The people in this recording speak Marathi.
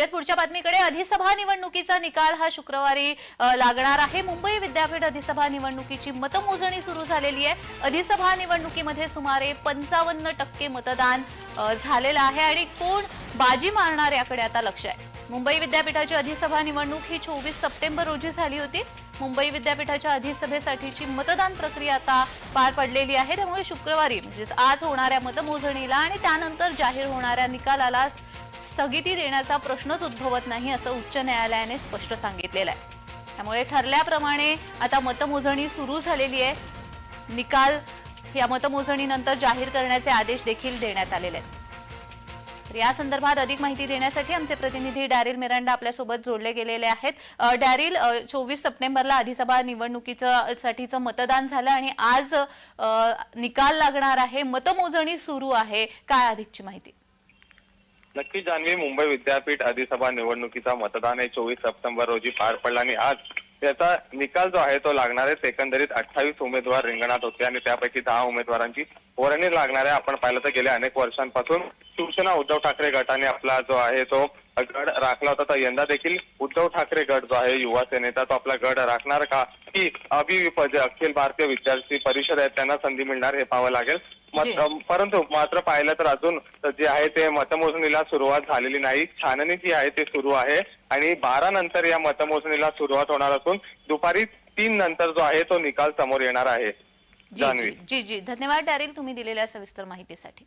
वळूयात पुढच्या बातमीकडे. अधिसभा निवडणुकीचा निकाल हा शुक्रवारी लागणार आहे. मुंबई विद्यापीठ अधिसभा निवडणुकीची मतमोजणी सुरू झालेली आहे. अधिसभा निवडणुकीमध्ये सुमारे पंचावन्न टक्के मतदान झालेलं आहे. आणि कोण बाजी मारणार याकडे आता लक्ष आहे. मुंबई विद्यापीठाची अधिसभा निवडणूक ही चोवीस सप्टेंबर रोजी झाली होती. मुंबई विद्यापीठाच्या अधिसभेसाठीची मतदान प्रक्रिया आता पार पडलेली आहे. त्यामुळे शुक्रवारी म्हणजेच आज होणाऱ्या मतमोजणीला आणि त्यानंतर जाहीर होणाऱ्या निकालाला स्थगिती देण्याचा प्रश्नच उद्भवत नाही असं उच्च न्यायालयाने स्पष्ट सांगितलेलं आहे. त्यामुळे ठरल्याप्रमाणे आता मतमोजणी सुरू झालेली आहे. निकाल या मतमोजणीनंतर जाहीर करण्याचे आदेश देखील देण्यात आलेले आहेत. तर या संदर्भात अधिक माहिती देण्यासाठी आमचे प्रतिनिधी डॅरिल मिरांडा आपल्यासोबत जोडले गेलेले आहेत. डॅरिल चोवीस सप्टेंबरला अधिसभा निवडणुकीचं साठीचं मतदान झालं आणि आज निकाल लागणार आहे. मतमोजणी सुरू आहे. काय अधिकची माहिती? नक्की जान्हवी मुंबई विद्यापीठ अधिसभा निवडणुकीचा मतदान हे चोवीस सप्टेंबर रोजी पार पडला आणि आज त्याचा निकाल जो आहे तो लागणार आहे. एकंदरीत अठ्ठावीस उमेदवार रिंगणात होते आणि त्यापैकी दहा उमेदवारांची वर्णी लागणार आहे. आपण पाहिलं तर गेल्या अनेक वर्षांपासून शिवसेना उद्धव ठाकरे गटाने आपला जो आहे तो गड राखला होता. तर यंदा देखील उद्धव ठाकरे गट जो आहे युवा सेनेचा तो आपला गड राखणार का? की अभिविप जे अखिल भारतीय विद्यार्थी परिषद आहे. त्यांना संधी मिळणार हे पाहावं लागेल. परंतु मात्र पाहिलं तर अजून जे आहे ते मतमोजणीला सुरुवात झालेली नाही. छाननी जी आहे ते सुरू आहे आणि बारा नंतर या मतमोजणीला सुरुवात होणार असून दुपारी तीन नंतर जो आहे तो निकाल समोर येणार आहे. जी जी. धन्यवाद डॅरिल तुम्ही दिलेल्या सविस्तर माहितीसाठी.